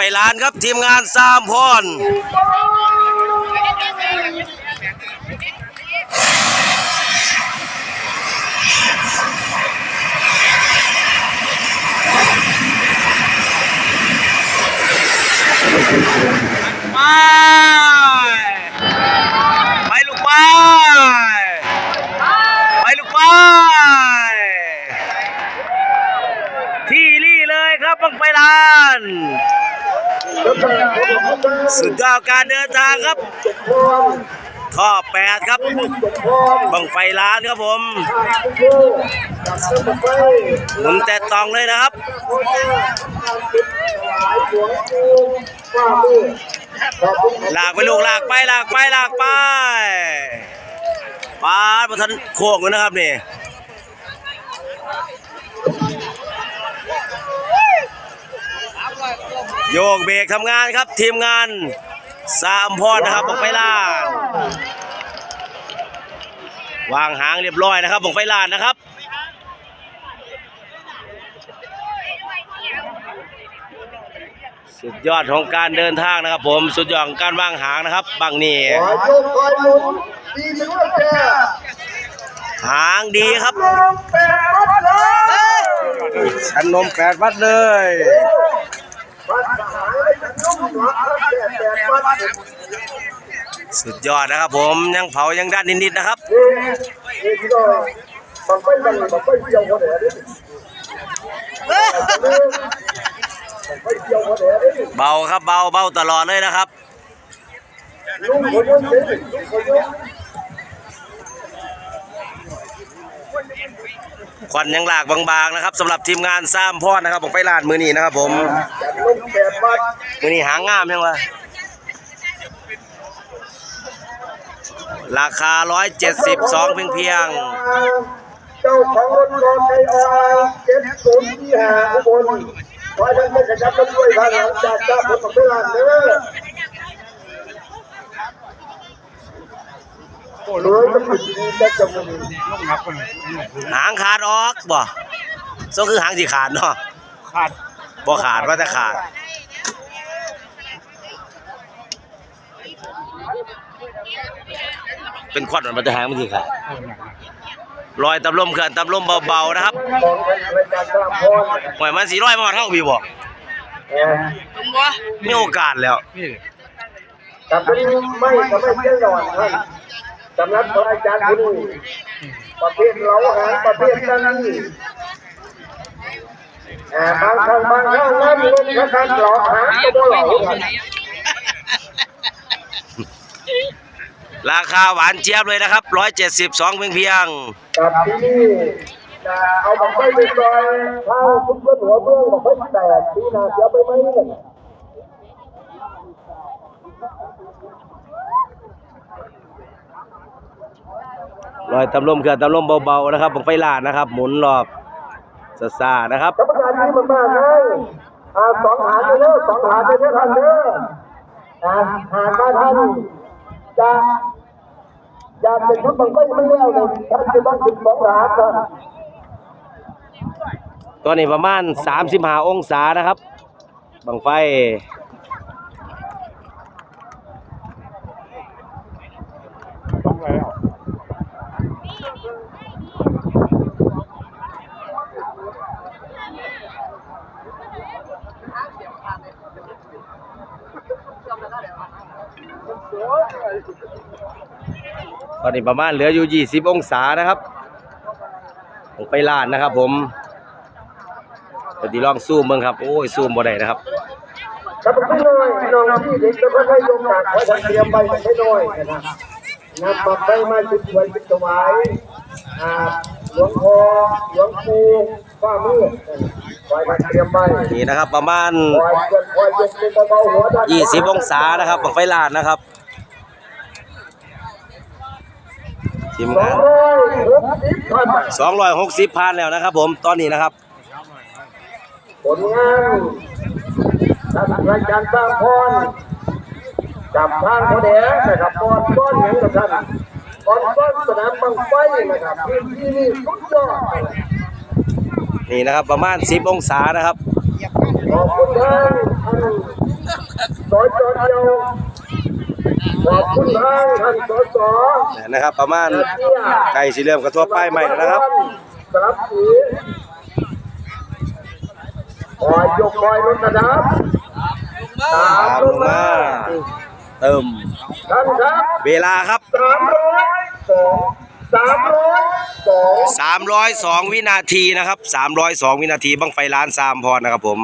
ไฟล้านครับทีมงานสามพรไปไปลูกไปไปลูกไป ที่รี่เลยครับบังไฟลาน สุดยอดการเดินทางครับท่อแปดครับบังไฟล้านครับผมหมุนแต่ตองเลยนะครับลากไปลูกลากไปลากไปลากไปปาดมาทันโค้งเลยนะครับนี่ โยกเบรกทำงานครับทีมงานสามพอดนะครับบงไฟลานวางหางเรียบร้อยนะครับบงไฟลานนะครับสุดยอดของการเดินทางนะครับ ผมสุดยอดของการวางหางนะครับบางนี่หนดีถึงว่าแกหางดีครับชันนมแปดวัดเลย สุดยอดนะครับผมยังเผายังด้านนิดๆนะครับเบาครับเบาเบาตลอดเลยนะครับ ลุง ควันยังหลากบางๆนะครับสำหรับทีมงานสามพอนะครับผมไปลาดมือนี้นะครับ ผมมือนี้หางงามยังวะราคา 172 เพียงเพียงเจ้าของรถรถไฟออยเจ็ดศูนย์ที่หาอุบลขอให้ท่านได้กระชับกันด้วยทางหลังจากจ้าผมบังไฟลานเด้อเลยจะปิดดีแต่จะมึง หางขาดออกบ่ so คือหางสิขาดเนาะขาดบ่ขาดว่าจะขาดเป็นควันมันจะหางมันสิขาดลอยตำลมเขื่อนตำลมเบาๆนะครับของรายการสร้างพรหวยมันสีร้อยมาเท่าพี่บ่เออมีโอกาสแล้วนี่กับนี้ไม่กับไม่เชื่อหน่อยท่าน สำนักของอาจารย์คนนี้ประเภทเหลาหางประเภทนั้นนี่เอ่อบางครั้งบางครั้งนั้นเล่นกระทันหลอกหางก็บ่เหลาครับราคาหวานเจี๊ยบเลยนะครับ172เพียงเพียงกับที่นี่จะเอาบังไฟไปซอยเข้าทุกเพื่อนหัวเมืองบังไฟแตกที่นาเสียไปไหมเนี่ย ลอยตำลมเขื่อนตำลมเบาๆนะครับผมไฟลาดนะครับ หมุนรอบซาๆนะครับกรรมการนี้มันมากเลยอ่าสองหาไปเด้อสองหาไปเด้อท่านเด้ออ่าหากว่าท่านจะอยากเป็นชุดบังไฟไม่แล้วเลยท่านจะต้องถึงสองหาครับตอนนี้ประมาณ 35 องศานะครับบังไฟ ต้องแล้ว ตอนนี้ประมาณเหลืออยู่ 20 องศานะครับผมไปลาดนะครับ ผมปฏิลองซูมเบิ่งครับ โอ้ยซูมบ่ได้นะครับครับพี่น้อยพี่น้องพี่เด็กจะค่อยๆยกหนักไว้เตรียมใบให้น้อยนะครับนำมาไปมาจุดถวายจุดถวายอ่าหลวงพ่อหลวงปู่ฟ้ามืดไว้เตรียมใบนี่นะครับ ประมาณ 20 องศานะครับบังไฟลาดนะครับ ทีมสองงานร้อยหกสิบพัน260พันแล้วนะครับ ผมตอนนี้นะครับผลงานท่านรายการสร้างพรกับทางเขาแดงนะครับบอลก้อนหยังกับท่านบอลก้อนสนามบังไฟนะครับพื้นที่นี่สุดยอดนี่นะครับประมาณ10องศานะครับขอบคุณท่านท่านสอจอเดียว ขอบคุณท่านท่านสอสอนะครับ ประมาณเตี้ยไก่สีเหลืองกระทั่วป้ายใหม่แล้วนะครับสลับสีคอยยกคอยลดระดับตาตามมลลงงมามาเติมท่านครับเวลาครับสามร้อยสองสามร้อยสอง302วินาทีนะครับ302วินาทีบังไฟล้านซามพรนะครับผม